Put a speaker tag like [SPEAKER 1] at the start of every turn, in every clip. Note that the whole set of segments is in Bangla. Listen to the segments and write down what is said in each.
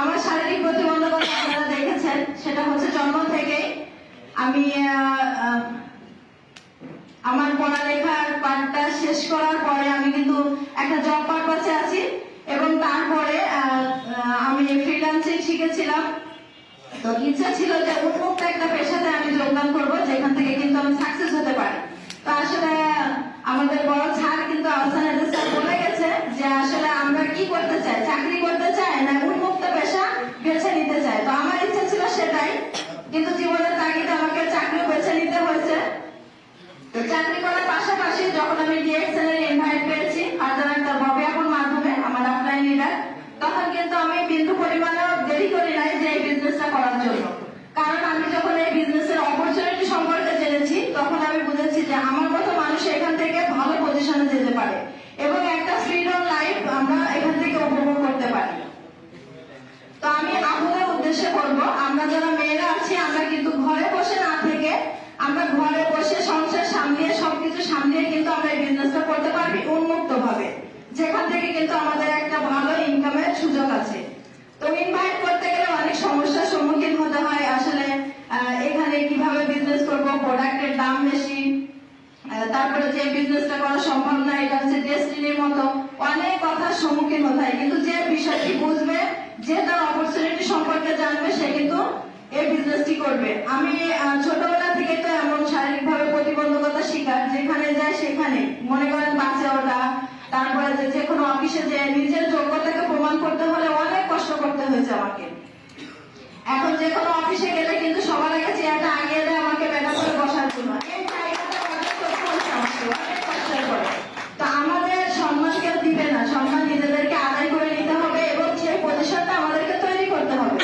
[SPEAKER 1] আমার শারীরিক প্রতিবন্ধকতা আপনারা দেখেছেন, সেটা হচ্ছে জন্ম থেকেই আমি আমার পড়ালেখার পাঠটা শেষ করার পরে আমি কিন্তু একটা জব পারপাসে আছি এবং তারপরে আমি ফ্রিল্যান্সিং শিখেছিলাম। তো ইচ্ছা ছিল যে উন্মুক্ত একটা পেশাতে আমি যোগদান করব, যেখান থেকে কিন্তু আমি সাকসেস হতে পারি। তো আসলে আমাদের বড় স্যার কিন্তু আহসান হায়দার স্যার বলে গেছে যে আসলে আমরা কি করতে চাই চাকরি করতে চাই না উন্মুক্ত পেশা বেছে নিতে চাই তো আমার ইচ্ছা ছিল সেটাই কিন্তু জীবনের তাগিদে আমাকে চাকরিও বেছে নিতে হয়েছে তো চাকরি করার পাশাপাশি যখন আমি ডিএক্সএল এর ইনভাইট পেয়েছি ফার্দার একটা ববিয়াপুর মাধ্যমে আমার অফলাইন লিডার তখন কিন্তু আমি বিন্দু পরিমাণেও দেরি করি নাই যে এই বিজনেসটা করার জন্য কারণ আমি যখন এই বিজনেসের অপরচুনিটি সম্পর্কে জেনেছি তখন আমি বুঝেছি যে আমার মতো মানুষ এখান থেকে পজিশনে যেতে পারে। এবং একটা ফ্রিডম লাইফ আমরা এখান থেকে উপভোগ করতে পারি। তো আমি আপনাদের উদ্দেশ্যে বলব, আমরা যারা মেয়েরা আছি, আমরা কিন্তু ঘরে বসে না থেকে আমরা ঘরে বসে সংসার সামলিয়ে, সবকিছু সামলিয়ে কিন্তু আমরা এই বিজনেসটা করতে পারবি উন্মুক্ত ভাবে যেখান থেকে কিন্তু আমাদের একটা ভালো ইনকামের সুযোগ আছে তো ইনভাইট করতে গেলে অনেক সমস্যার সম্মুখীন হতে হয় আসলে আহ, এখানে কীভাবে বিজনেস করব প্রোডাক্টের দাম বেশি আহ, তারপরে যে বিজনেসটা করা সম্ভব না, এটা হচ্ছে ডেস্টিনির মতো। অনেক কথার সম্মুখীন হতে হয়, কিন্তু যে বিষয়টি বুঝবে, যে তার অপরচুনিটি সম্পর্কে জানবে, সে কিন্তু এই বিজনেসটি করবে। আমি ছোটবেলা থেকে তো এমন শারীরিকভাবে প্রতিবন্ধকতা শিকার, যেখানে যায় সেখানে। মনে করেন বাচ্চা ওটা তারপরে যে যে কোনো অফিসে যে নিজের যোগ্যতাকে প্রমাণ করতে হলে অনেক কষ্ট করতে হয়েছে আমাকে। এখন যে কোনো অফিসে গেলে কিন্তু সবার আগে চেয়ারটা আগিয়ে দেয় আমাকে বেটা করে বসার জন্য এই জায়গাটা অর্জন করতে হয়েছে আমাকে, অনেক কষ্টের পরে। তো আমাদের সম্মান কেউ দিবে না সম্মান নিজেদেরকে আদায় করে নিতে হবে এবং সেই পজিশনটা আমাদেরকে তৈরি করতে হবে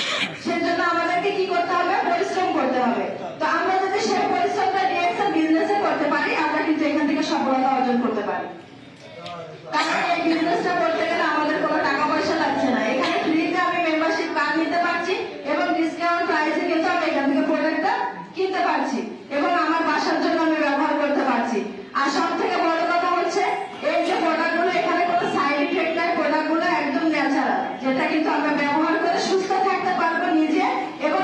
[SPEAKER 1] সেজন্য আমাদেরকে কি করতে হবে পরিশ্রম করতে হবে তো আমরা যদি সেই পরিশ্রমটা ডিএক্সএল বিজনেসে করতে পারি আমরা কিন্তু এখান থেকে সফলতা অর্জন করতে পারি। এবং আমার বাসার জন্য আমি ব্যবহার করতে পারছি। আর থেকে বড় কথা হচ্ছে, এই যে প্রোডাক্টগুলো এখানে কোনো সাইড ইফেক্ট নাই। প্রোডাক্টগুলো একদম ন্যাচারাল যেটা কিন্তু আমরা ব্যবহার করে সুস্থ থাকতে পারব নিজে এবং